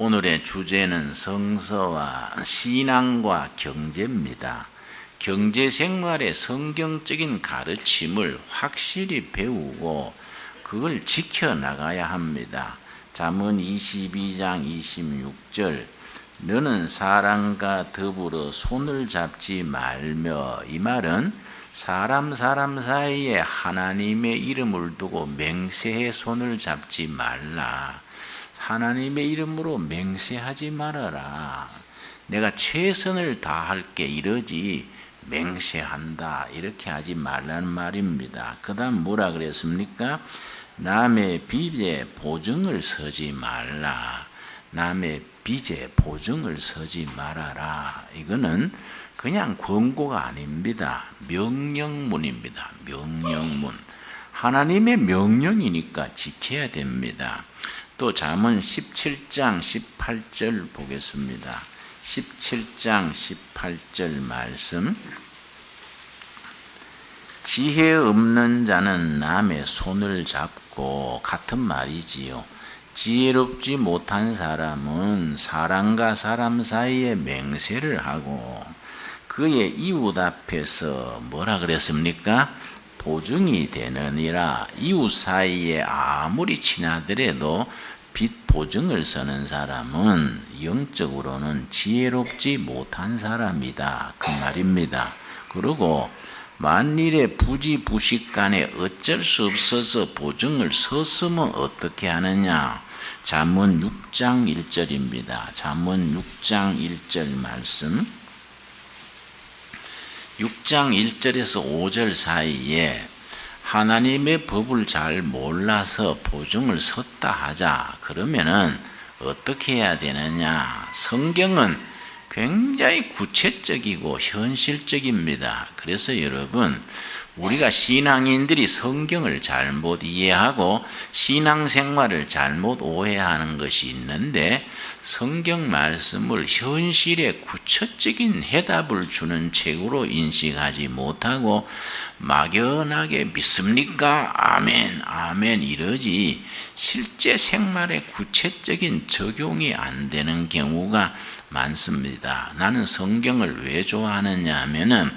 오늘의 주제는 성서와 신앙과 경제입니다. 경제 생활의 성경적인 가르침을 확실히 배우고 그걸 지켜나가야 합니다. 잠언 22장 26절 너는 사람과 더불어 손을 잡지 말며 이 말은 사람 사람 사이에 하나님의 이름을 두고 맹세해 손을 잡지 말라. 하나님의 이름으로 맹세하지 말아라. 내가 최선을 다할게 이러지 맹세한다 이렇게 하지 말라는 말입니다. 그 다음 뭐라 그랬습니까? 남의 빚에 보증을 서지 말라. 남의 빚에 보증을 서지 말아라. 이거는 그냥 권고가 아닙니다. 명령문입니다. 명령문. 하나님의 명령이니까 지켜야 됩니다. 또 잠언 17장 18절 보겠습니다. 17장 18절 말씀 지혜 없는 자는 남의 손을 잡고 같은 말이지요. 지혜롭지 못한 사람은 사람과 사람 사이에 맹세를 하고 그의 이웃 앞에서 뭐라 그랬습니까? 보증이 되느니라 이웃 사이에 아무리 친하더라도 빚 보증을 서는 사람은 영적으로는 지혜롭지 못한 사람이다 그 말입니다. 그리고 만일에 부지 부식 간에 어쩔 수 없어서 보증을 섰으면 어떻게 하느냐? 잠언 6장 1절입니다. 잠언 6장 1절 말씀. 6장 1절에서 5절 사이에 하나님의 법을 잘 몰라서 보증을 섰다 하자. 그러면은 어떻게 해야 되느냐? 성경은 굉장히 구체적이고 현실적입니다. 그래서 여러분, 우리가 신앙인들이 성경을 잘못 이해하고 신앙생활을 잘못 오해하는 것이 있는데 성경 말씀을 현실의 구체적인 해답을 주는 책으로 인식하지 못하고 막연하게 믿습니까? 아멘, 아멘 이러지 실제 생활에 구체적인 적용이 안 되는 경우가 많습니다. 나는 성경을 왜 좋아하느냐 하면은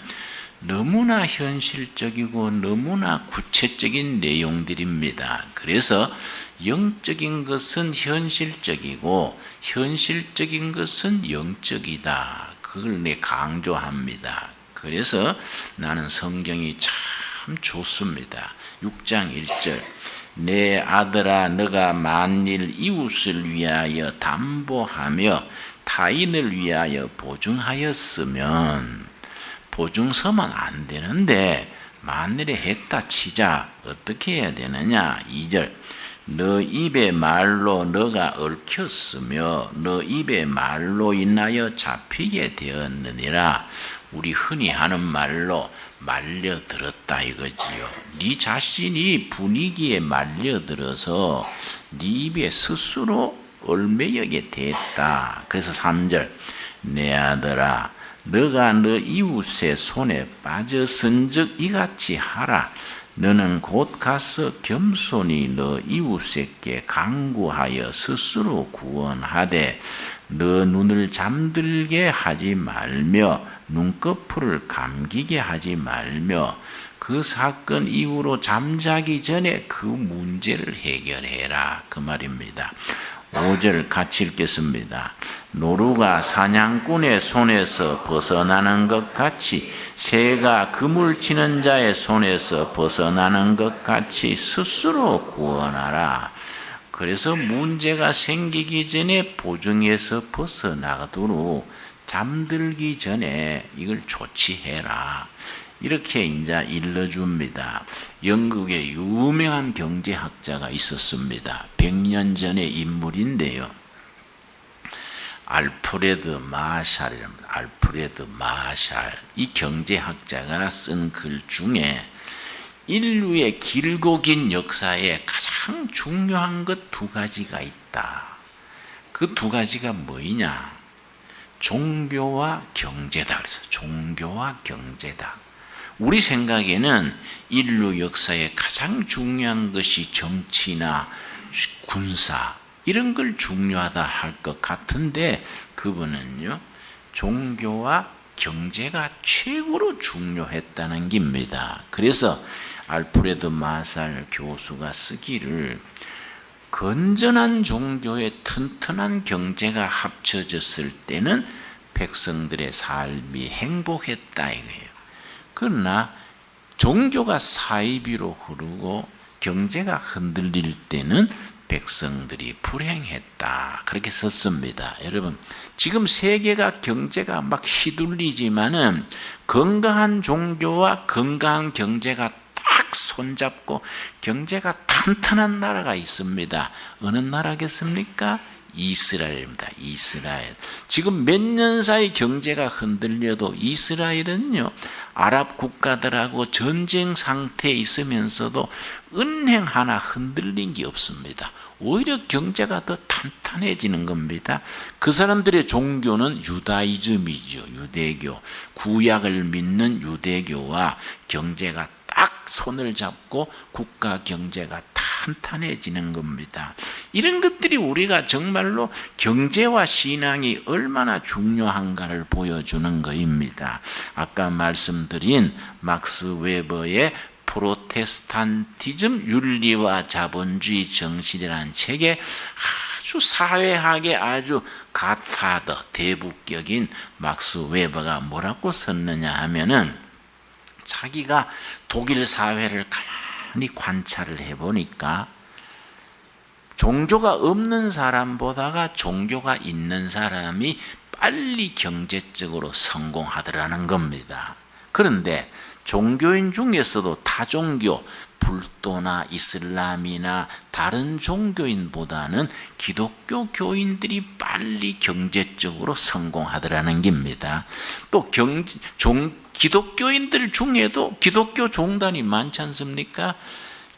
너무나 현실적이고 너무나 구체적인 내용들입니다. 그래서 영적인 것은 현실적이고 현실적인 것은 영적이다. 그걸 내 강조합니다. 그래서 나는 성경이 참 좋습니다. 6장 1절. 내 아들아 너가 만일 이웃을 위하여 담보하며 타인을 위하여 보증하였으면 보증 서면 안 되는데 만일에 했다 치자 어떻게 해야 되느냐 2절 너 입의 말로 너가 얽혔으며 너 입의 말로 인하여 잡히게 되었느니라 우리 흔히 하는 말로 말려들었다 이거지요. 네 자신이 분위기에 말려들어서 네 입에 스스로 얼매여게 됐다. 그래서 3절 내 아들아 너가 너 이웃의 손에 빠졌은즉 이같이 하라. 너는 곧 가서 겸손히 너 이웃에게 강구하여 스스로 구원하되 너 눈을 잠들게 하지 말며 눈꺼풀을 감기게 하지 말며 그 사건 이후로 잠자기 전에 그 문제를 해결해라. 그 말입니다. 5절 같이 읽겠습니다. 노루가 사냥꾼의 손에서 벗어나는 것 같이 새가 그물 치는 자의 손에서 벗어나는 것 같이 스스로 구원하라. 그래서 문제가 생기기 전에 보증에서 벗어나도록 잠들기 전에 이걸 조치해라. 이렇게 이제 일러줍니다. 영국의 유명한 경제학자가 있었습니다. 100년 전의 인물인데요. 알프레드 마샬입니다. 알프레드 마샬. 이 경제학자가 쓴 글 중에 인류의 길고 긴 역사에 가장 중요한 것 두 가지가 있다. 그 두 가지가 뭐냐? 종교와 경제다. 그래서 종교와 경제다. 우리 생각에는 인류 역사에 가장 중요한 것이 정치나 군사, 이런 걸 중요하다 할 것 같은데 그분은요 종교와 경제가 최고로 중요했다는 겁니다. 그래서 알프레드 마살 교수가 쓰기를 건전한 종교에 튼튼한 경제가 합쳐졌을 때는 백성들의 삶이 행복했다 이거예요. 그러나 종교가 사이비로 흐르고 경제가 흔들릴 때는 백성들이 불행했다. 그렇게 썼습니다. 여러분, 지금 세계가 경제가 막 휘둘리지만은 건강한 종교와 건강한 경제가 딱 손잡고 경제가 탄탄한 나라가 있습니다. 어느 나라겠습니까? 이스라엘입니다. 이스라엘. 지금 몇 년 사이 경제가 흔들려도 이스라엘은요, 아랍 국가들하고 전쟁 상태에 있으면서도 은행 하나 흔들린 게 없습니다. 오히려 경제가 더 탄탄해지는 겁니다. 그 사람들의 종교는 유다이즘이죠. 유대교. 구약을 믿는 유대교와 경제가 딱 손을 잡고 국가 경제가 탄탄해지는 겁니다. 이런 것들이 우리가 정말로 경제와 신앙이 얼마나 중요한가를 보여주는 것입니다. 아까 말씀드린 막스 웨버의 프로테스탄티즘 윤리와 자본주의 정신이라는 책에 아주 사회학의 아주 갓파더 대북격인 막스 웨버가 뭐라고 썼느냐 하면은 자기가 독일 사회를 가만 히 관찰을 해보니까 종교가 없는 사람보다가 종교가 있는 사람이 빨리 경제적으로 성공하더라는 겁니다. 그런데 종교인 중에서도 타종교, 불도나 이슬람이나 다른 종교인보다는 기독교 교인들이 빨리 경제적으로 성공하더라는 겁니다. 또 경, 종, 기독교인들 중에도 기독교 종단이 많지 않습니까?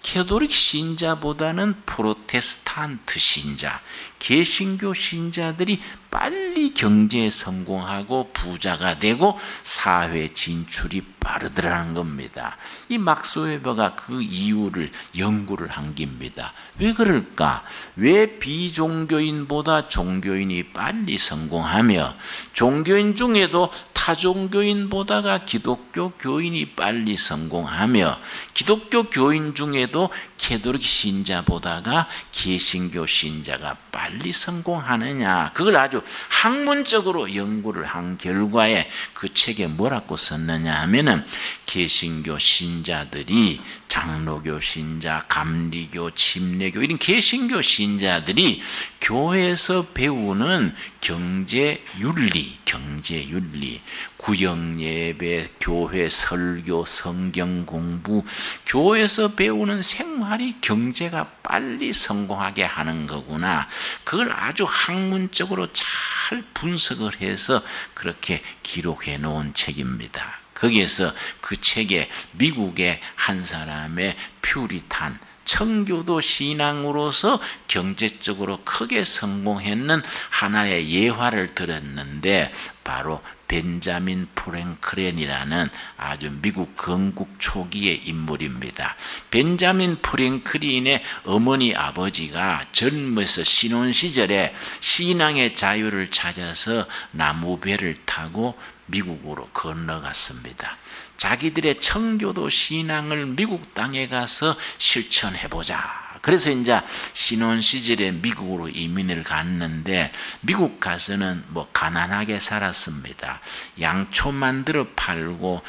캐도릭 신자보다는 프로테스탄트 신자, 개신교 신자들이 빨리 경제에 성공하고 부자가 되고 사회 진출이 빠르더라는 겁니다. 이 막스 웨버가 그 이유를 연구를 한 겁니다. 왜 그럴까? 왜 비종교인보다 종교인이 빨리 성공하며 종교인 중에도 타종교인보다가 기독교 교인이 빨리 성공하며 기독교 교인 중에도 캐도릭 신자보다가 개신교 신자가 빨리 성공하느냐. 그걸 아주 학문적으로 연구를 한 결과에 그 책에 뭐라고 썼느냐 하면은 개신교 신자들이 장로교 신자, 감리교, 침례교 이런 개신교 신자들이 교회에서 배우는 경제 윤리, 경제 윤리, 구역 예배, 교회 설교, 성경 공부, 교회에서 배우는 생활이 경제가 빨리 성공하게 하는 거구나. 그걸 아주 학문적으로 잘 분석을 해서 그렇게 기록해 놓은 책입니다. 거기에서 그 책에 미국의 한 사람의 퓨리탄 청교도 신앙으로서 경제적으로 크게 성공했는 하나의 예화를 들었는데 바로 벤자민 프랭클렌이라는 아주 미국 건국 초기의 인물입니다. 벤자민 프랭클린의 어머니 아버지가 젊어서 신혼 시절에 신앙의 자유를 찾아서 나무 배를 타고 미국으로 건너갔습니다. 자기들의 청교도 신앙을 미국 땅에 가서 실천해 보자. 그래서 이제 신혼 시절에 미국으로 이민을 갔는데 미국 가서는 뭐 가난하게 살았습니다. 양초 만들어 팔고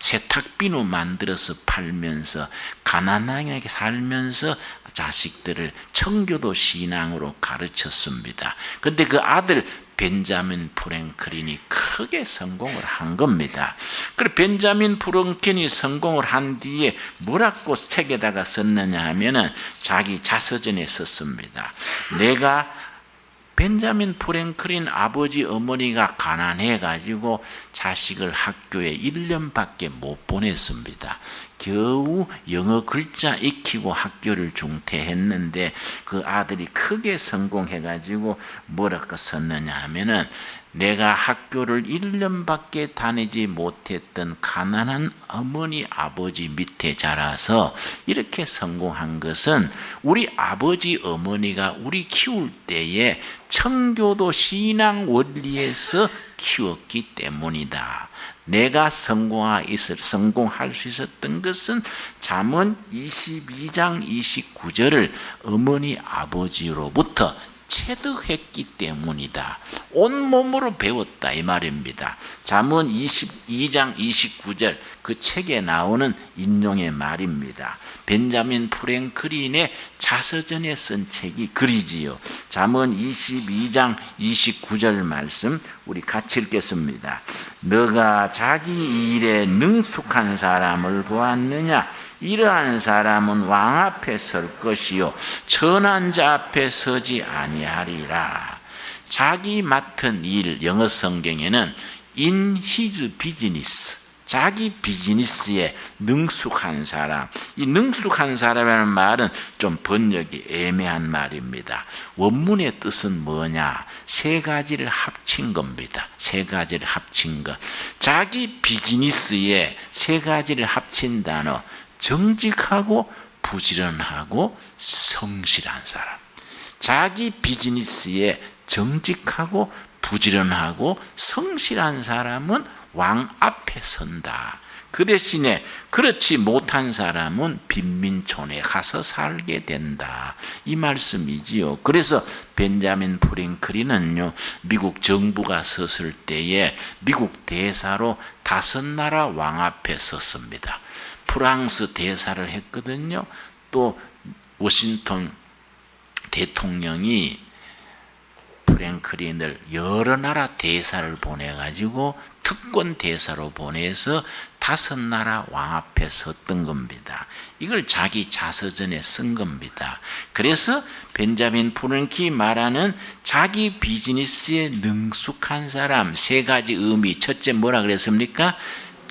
세탁비누 만들어서 팔면서 가난하게 살면서 자식들을 청교도 신앙으로 가르쳤습니다. 근데 그 아들 벤자민 프랭클린이 크게 성공을 한 겁니다. 그래 벤자민 프랭클린이 성공을 한 뒤에 뭐라고 책에다가 썼느냐 하면은 자기 자서전에 썼습니다. 내가 벤자민 프랭클린 아버지 어머니가 가난해 가지고 자식을 학교에 1년밖에 못 보냈습니다. 겨우 영어 글자 익히고 학교를 중퇴했는데 그 아들이 크게 성공해 가지고 뭐라고 썼느냐 하면은 내가 학교를 1년밖에 다니지 못했던 가난한 어머니 아버지 밑에 자라서 이렇게 성공한 것은 우리 아버지 어머니가 우리 키울 때에 청교도 신앙 원리에서 키웠기 때문이다. 내가 성공할 수 있었던 것은 잠언 22장 29절을 어머니 아버지로부터 체득했기 때문이다. 온 몸으로 배웠다 이 말입니다. 잠언 22장 29절 그 책에 나오는 인용의 말입니다. 벤자민 프랭클린의 자서전에 쓴 책이 글이지요. 잠언 22장 29절 말씀 우리 같이 읽겠습니다. 너가 자기 일에 능숙한 사람을 보았느냐? 이러한 사람은 왕 앞에 설 것이요 천한 자 앞에 서지 아니하리라. 자기 맡은 일 영어 성경에는 in his business 자기 비즈니스에 능숙한 사람. 이 능숙한 사람이라는 말은 좀 번역이 애매한 말입니다. 원문의 뜻은 뭐냐? 세 가지를 합친 겁니다. 세 가지를 합친 것. 자기 비즈니스에 세 가지를 합친 단어. 정직하고 부지런하고 성실한 사람. 자기 비즈니스에 정직하고 부지런하고 성실한 사람은 왕 앞에 선다. 그 대신에 그렇지 못한 사람은 빈민촌에 가서 살게 된다. 이 말씀이지요. 그래서 벤자민 프랭클린은요, 미국 정부가 섰을 때에 미국 대사로 다섯 나라 왕 앞에 섰습니다. 프랑스 대사를 했거든요. 또 워싱턴 대통령이 프랭클린을 여러 나라 대사를 보내가지고 특권 대사로 보내서 다섯 나라 왕 앞에 섰던 겁니다. 이걸 자기 자서전에 쓴 겁니다. 그래서 벤자민 프랭키 말하는 자기 비즈니스에 능숙한 사람 세 가지 의미. 첫째 뭐라 그랬습니까?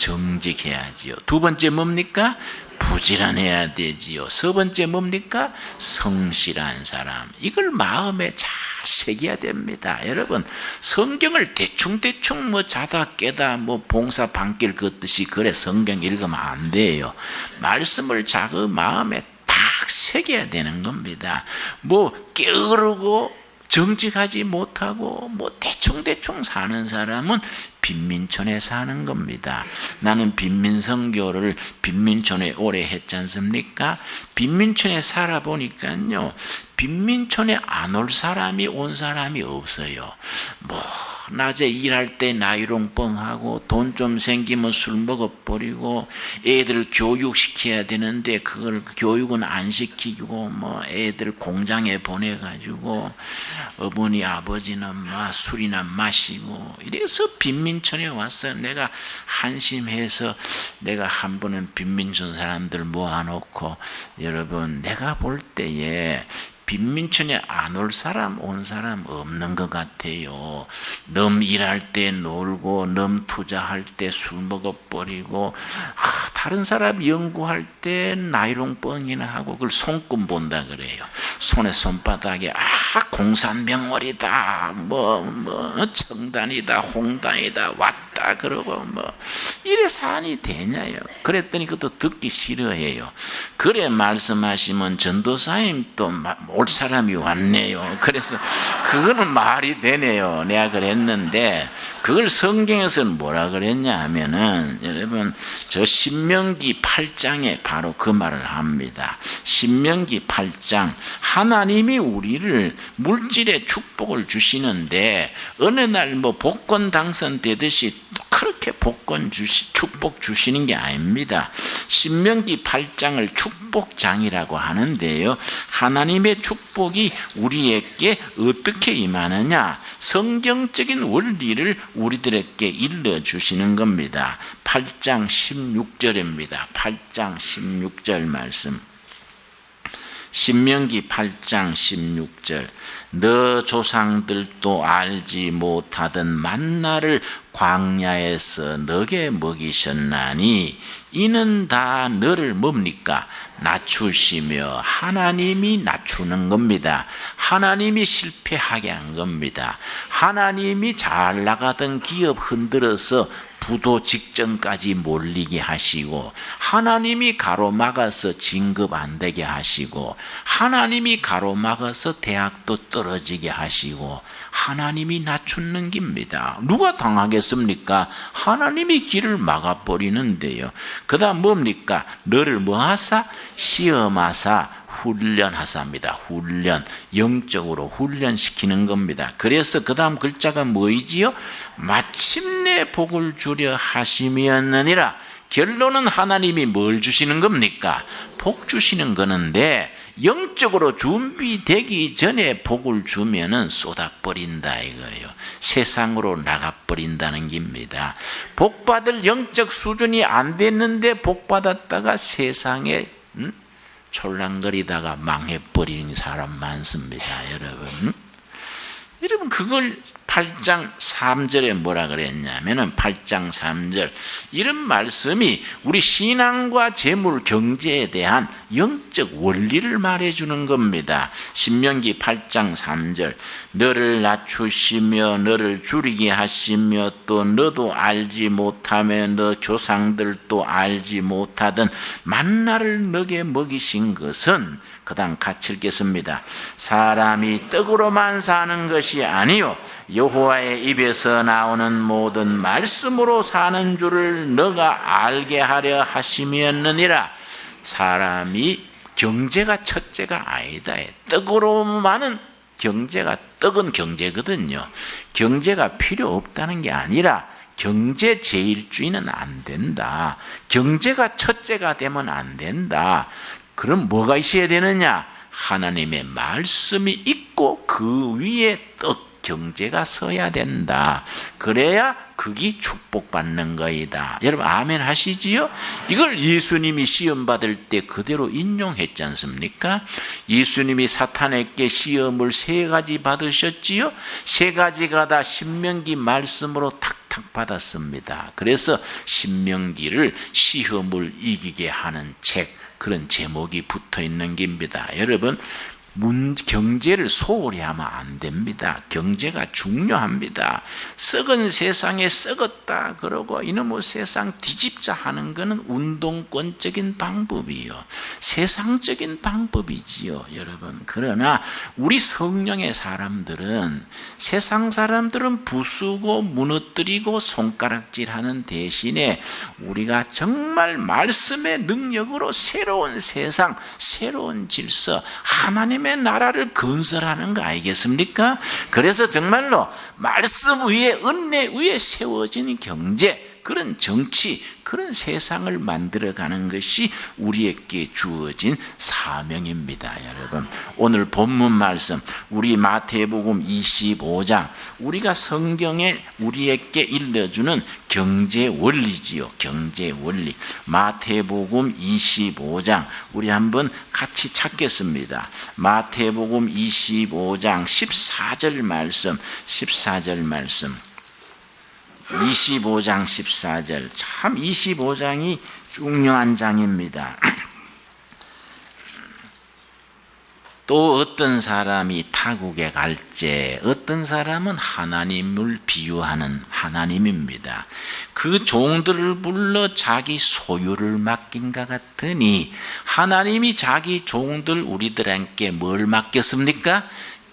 정직해야지요. 두 번째 뭡니까? 부지런해야 되지요. 세 번째 뭡니까? 성실한 사람. 이걸 마음에 잘 새겨야 됩니다. 여러분, 성경을 대충대충 뭐 자다 깨다 뭐 봉사 반길 걷듯이 그래 성경 읽으면 안 돼요. 말씀을 자그 마음에 딱 새겨야 되는 겁니다. 뭐 게으르고 정직하지 못하고 뭐 대충대충 사는 사람은 빈민촌에 사는 겁니다. 나는 빈민성교를 빈민촌에 오래 했지 않습니까? 빈민촌에 살아보니까요. 빈민촌에 안 올 사람이 온 사람이 없어요. 뭐 낮에 일할 때 나이롱 뻥하고 돈 좀 생기면 술 먹어버리고 애들 교육시켜야 되는데 그걸 교육은 안 시키고 뭐 애들 공장에 보내가지고 어머니 아버지는 막 술이나 마시고 이래서 빈민촌에 와서 내가 한심해서 내가 한 번은 빈민촌 사람들 모아놓고 여러분 내가 볼 때에 빈민촌에 안 올 사람, 온 사람 없는 것 같아요. 넘 일할 때 놀고, 넘 투자할 때 술 먹어 버리고, 하, 다른 사람 연구할 때 나이롱 뻥이나 하고 그걸 손금 본다 그래요. 손에 손바닥에, 아, 공산병월이다. 뭐, 뭐, 청단이다, 홍단이다, 왔 다. 그러고 뭐, 이래 산이 되냐요. 그랬더니 그것도 듣기 싫어해요. 그래 말씀하시면 전도사님 또 올 사람이 왔네요. 그래서 그거는 말이 되네요. 내가 그랬는데 그걸 성경에서는 뭐라 그랬냐 하면은 여러분 저 신명기 8장에 바로 그 말을 합니다. 신명기 8장 하나님이 우리를 물질의 축복을 주시는데 어느 날 뭐 복권 당선되듯이 그렇게 복권 주시 축복 주시는 게 아닙니다. 신명기 8장을 축복장이라고 하는데요. 하나님의 축복이 우리에게 어떻게 임하느냐? 성경적인 원리를 우리들에게 일러 주시는 겁니다. 8장 16절입니다. 8장 16절 말씀. 신명기 8장 16절 너 조상들도 알지 못하던 만나를 광야에서 너게 먹이셨나니 이는 다 너를 뭡니까 낮추시며 하나님이 낮추는 겁니다. 하나님이 실패하게 한 겁니다. 하나님이 잘 나가던 기업 흔들어서 부도 직전까지 몰리게 하시고 하나님이 가로막아서 진급 안 되게 하시고 하나님이 가로막아서 대학도 떨어지게 하시고 하나님이 낮추는 겁니다. 누가 당하겠습니까? 하나님이 길을 막아버리는데요. 그 다음 뭡니까? 너를 뭐하사? 시험하사 훈련하사입니다. 훈련, 영적으로 훈련시키는 겁니다. 그래서 그 다음 글자가 뭐이지요? 마침내 복을 주려 하심이었느니라. 결론은 하나님이 뭘 주시는 겁니까? 복 주시는 거는데 영적으로 준비되기 전에 복을 주면은 쏟아버린다 이거예요. 세상으로 나가버린다는 겁니다. 복 받을 영적 수준이 안 됐는데 복 받았다가 세상에 음? 촐랑거리다가 망해버리는 사람 많습니다, 여러분. 여러분 그걸 8장 3절에 뭐라 그랬냐면은 8장 3절 이런 말씀이 우리 신앙과 재물 경제에 대한 영적 원리를 말해 주는 겁니다. 신명기 8장 3절 너를 낮추시며 너를 줄이게 하시며 또 너도 알지 못하며 너 조상들도 알지 못하던 만나를 너게 먹이신 것은 그다음 같이 읽겠습니다. 사람이 떡으로만 사는 것이 아니요 여호와의 입에서 나오는 모든 말씀으로 사는 줄을 너가 알게 하려 하심이었느니라. 사람이 경제가 첫째가 아니다. 떡으로만은 경제가 떡은 경제거든요. 경제가 필요 없다는 게 아니라 경제 제일주의는 안 된다. 경제가 첫째가 되면 안 된다. 그럼 뭐가 있어야 되느냐? 하나님의 말씀이 있고 그 위에 떡 경제가 서야 된다. 그래야 그게 축복받는 거이다. 여러분 아멘 하시지요? 이걸 예수님이 시험 받을 때 그대로 인용했지 않습니까? 예수님이 사탄에게 시험을 세 가지 받으셨지요? 세 가지가 다 신명기 말씀으로 탁탁 받았습니다. 그래서 신명기를 시험을 이기게 하는 책 그런 제목이 붙어 있는 겁니다. 여러분 문, 경제를 소홀히 하면 안 됩니다. 경제가 중요합니다. 썩은 세상에 썩었다 그러고 이놈의 세상 뒤집자 하는 것은 운동권적인 방법이요. 세상적인 방법이지요, 여러분. 그러나 우리 성령의 사람들은 세상 사람들은 부수고 무너뜨리고 손가락질하는 대신에 우리가 정말 말씀의 능력으로 새로운 세상, 새로운 질서, 하나님 하나님의 나라를 건설하는 거 아니겠습니까? 그래서 정말로 말씀 위에 은혜 위에 세워진 경제 그런 정치, 그런 세상을 만들어가는 것이 우리에게 주어진 사명입니다, 여러분. 오늘 본문 말씀, 우리 마태복음 25장, 우리가 성경에 우리에게 일러주는 경제 원리지요, 경제 원리. 마태복음 25장, 우리 한번 같이 찾겠습니다. 마태복음 25장 14절 말씀, 14절 말씀. 25장 14절 참 25장이 중요한 장입니다. 또 어떤 사람이 타국에 갈지 어떤 사람은 하나님을 비유하는 하나님입니다. 그 종들을 불러 자기 소유를 맡긴가 같으니 하나님이 자기 종들 우리들에게 뭘 맡겼습니까?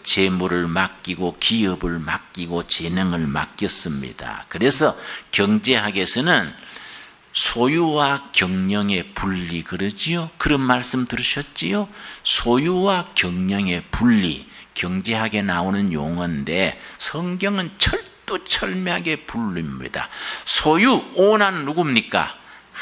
재물을 맡기고 기업을 맡기고 재능을 맡겼습니다. 그래서 경제학에서는 소유와 경영의 분리 그러지요? 그런 말씀 들으셨지요? 소유와 경영의 분리 경제학에 나오는 용어인데 성경은 철두철미하게 분류입니다. 소유 오난 누굽니까?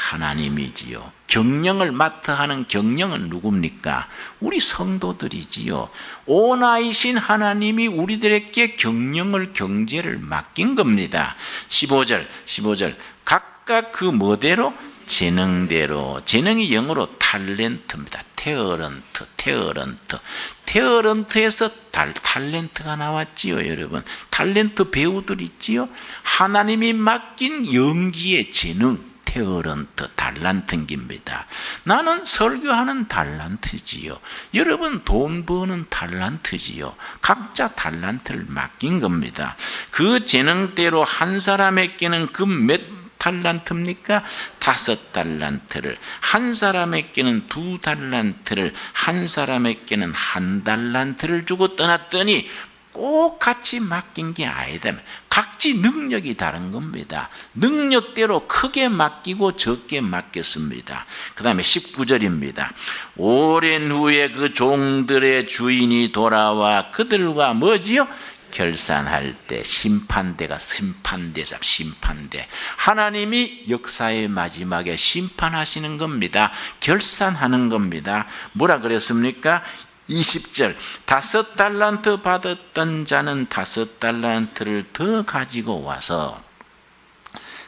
하나님이지요. 경영을 맡아 하는 경영은 누굽니까? 우리 성도들이지요. 오나이신 하나님이 우리들에게 경영을 경제를 맡긴 겁니다. 15절, 15절. 각각 그 뭐대로 재능대로 재능이 영어로 탤런트입니다. 테어런트, 테어런트. 테어런트에서 달, 탤런트가 나왔지요, 여러분. 탤런트 배우들 있지요? 하나님이 맡긴 연기의 재능, 테어런트, 달란트입니다. 나는 설교하는 달란트지요. 여러분 돈 버는 달란트지요. 각자 달란트를 맡긴 겁니다. 그 재능대로 한 사람에게는 그몇 달란트입니까? 다섯 달란트를 한 사람에게는 두 달란트를 한 사람에게는 한 달란트를 주고 떠났더니 꼭 같이 맡긴 게 아니다. 각지 능력이 다른 겁니다. 능력대로 크게 맡기고 적게 맡겼습니다. 그 다음에 19절입니다. 오랜 후에 그 종들의 주인이 돌아와 그들과 뭐지요? 결산할 때 심판대가 심판대자 심판대 하나님이 역사의 마지막에 심판하시는 겁니다. 결산하는 겁니다. 뭐라 그랬습니까? 20절 다섯 달란트 받았던 자는 다섯 달란트를 더 가지고 와서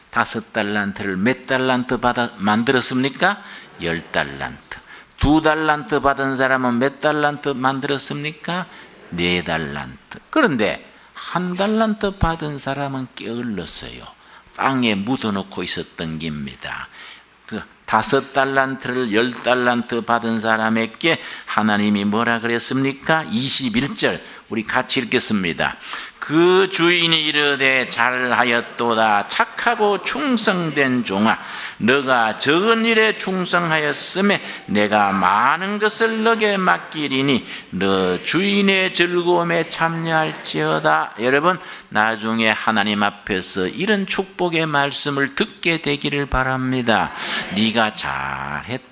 다섯 달란트를 몇 달란트 받아 만들었습니까? 열 달란트. 두 달란트 받은 사람은 몇 달란트 만들었습니까? 네 달란트. 그런데 한 달란트 받은 사람은 게을렀어요. 땅에 묻어놓고 있었던 겁니다. 그 다섯 달란트를 열 달란트 받은 사람에게 하나님이 뭐라 그랬습니까? 21절 우리 같이 읽겠습니다. 그 주인이 이르되 잘하였도다. 착하고 충성된 종아 너가 적은 일에 충성하였음에 내가 많은 것을 너게 맡기리니 너 주인의 즐거움에 참여할지어다. 여러분 나중에 하나님 앞에서 이런 축복의 말씀을 듣게 되기를 바랍니다. 네가 잘했다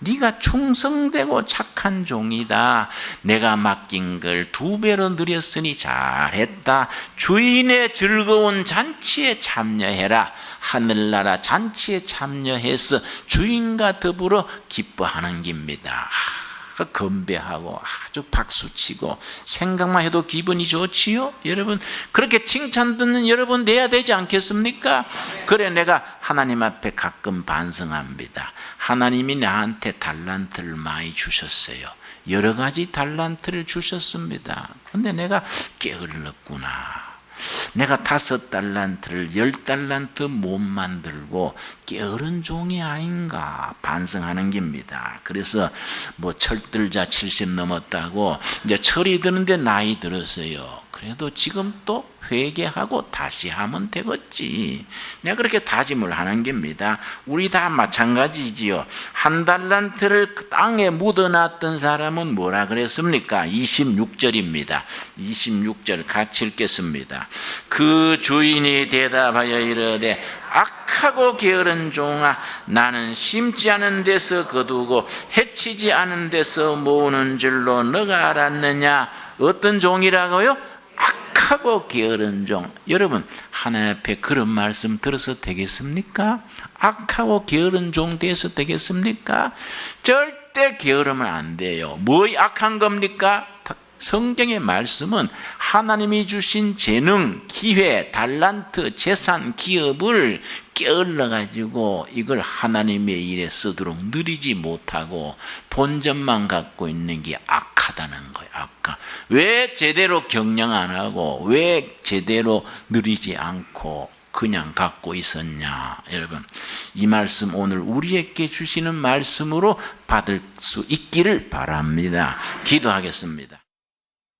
네가 충성되고 착한 종이다. 내가 맡긴 걸 두 배로 누렸으니 잘했다. 주인의 즐거운 잔치에 참여해라. 하늘나라 잔치에 참여해서 주인과 더불어 기뻐하는 겁니다. 그 건배하고 아주 박수치고 생각만 해도 기분이 좋지요? 여러분 그렇게 칭찬 듣는 여러분 돼야 되지 않겠습니까? 그래 내가 하나님 앞에 가끔 반성합니다. 하나님이 나한테 달란트를 많이 주셨어요. 여러 가지 달란트를 주셨습니다. 근데 내가 게을렀구나. 내가 다섯 달란트를 열 달란트 못 만들고 게으른 종이 아닌가 반성하는 겁니다. 그래서 뭐 철들자 70 넘었다고 이제 철이 드는데 나이 들었어요. 그래도 지금 또 회개하고 다시 하면 되겠지. 내가 그렇게 다짐을 하는 겁니다. 우리 다 마찬가지지요. 한 달란트를 땅에 묻어놨던 사람은 뭐라 그랬습니까? 26절입니다. 26절 같이 읽겠습니다. 그 주인이 대답하여 이르되 악하고 게으른 종아 나는 심지 않은 데서 거두고 해치지 않은 데서 모으는 줄로 너가 알았느냐 어떤 종이라고요? 악하고 게으른 종. 여러분, 하나님 앞에 그런 말씀 들어서 되겠습니까? 악하고 게으른 종 돼서 되겠습니까? 절대 게으르면 안 돼요. 뭐 악한 겁니까? 성경의 말씀은 하나님이 주신 재능, 기회, 달란트, 재산, 기업을 깨을러 가지고 이걸 하나님의 일에 쓰도록 누리지 못하고 본전만 갖고 있는 게 악하다는 거예요. 악하. 왜 제대로 경영 안 하고 왜 제대로 누리지 않고 그냥 갖고 있었냐. 여러분, 이 말씀 오늘 우리에게 주시는 말씀으로 받을 수 있기를 바랍니다. 기도하겠습니다.